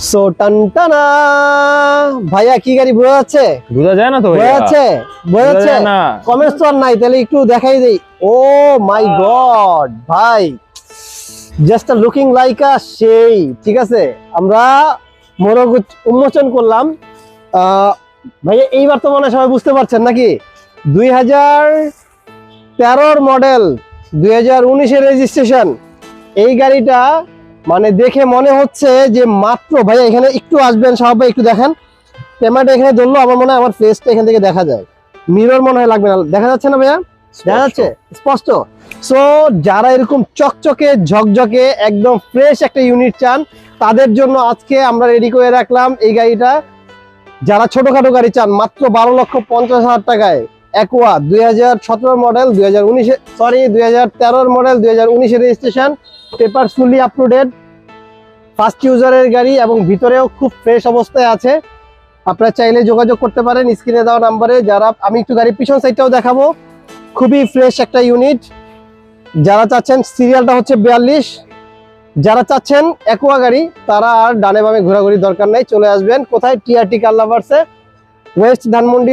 So টানটানা ভাইয়া কি গাড়ি বোঝা যাচ্ছে? বোঝা যায় না তো বোঝা যাচ্ছে? বোঝা যাচ্ছে? না। কমেন্টস তো আর নাই তাহলে একটু দেখাই দেই। ও মাই গড ভাই। জাস্ট লুকিং লাইক আ সেই ঠিক আছে? আমরা মোরগ উন্মোচন করলাম। আহ, ভাইয়া এইবার তো মনে সবাই বুঝতে পারছেন নাকি? দুই হাজার তেরোর মডেল দুই হাজার উনিশের রেজিস্ট্রেশন এই গাড়িটা মানে দেখে মনে হচ্ছে যে মাত্র ভাইয়া এখানে একটু আসবেন সবাই ভাই একটু দেখেন। ক্যামেরাটা এখানে ধরলো আমার মনে হয় আমার ফেসটা এখান থেকে দেখা যায়। মিরর মনে হয় লাগবে না। দেখা যাচ্ছে না ভাইয়া? দেখা যাচ্ছে? স্পষ্ট। সো যারা এরকম চকচকে ঝকঝকে একদম ফ্রেশ একটা ইউনিট চান তাদের জন্য আজকে আমরা রেডি করে রাখলাম এই গাড়িটা। যারা ছোটখাটো গাড়ি চান মাত্র বারো লক্ষ পঞ্চাশ হাজার টাকায় একোয়া দুই হাজার সতেরো মডেল দুই হাজার উনিশে সরি দুই হাজার তেরোর মডেল দুই হাজার registration paper fully up to date first ইউজারের গাড়ি এবং ভিতরেও খুব ফ্রেশ অবস্থায় আছে। আপনারা চাইলে যোগাযোগ করতে পারেন স্ক্রিনে দেওয়া নাম্বারে যারা, আমি একটু গাড়ির পিছন সাইডটাও দেখাবো। খুবই ফ্রেশ একটা ইউনিট যারা চাচ্ছেন সিরিয়ালটা হচ্ছে বিয়াল্লিশ। যারা চাচ্ছেন একোয়া গাড়ি, তারা আর ডানে বামে ঘোরাঘুরি দরকার নেই, চলে আসবেন। কোথায়? টিআরটি কার লাভার্সে ওয়েস্ট ধানমন্ডি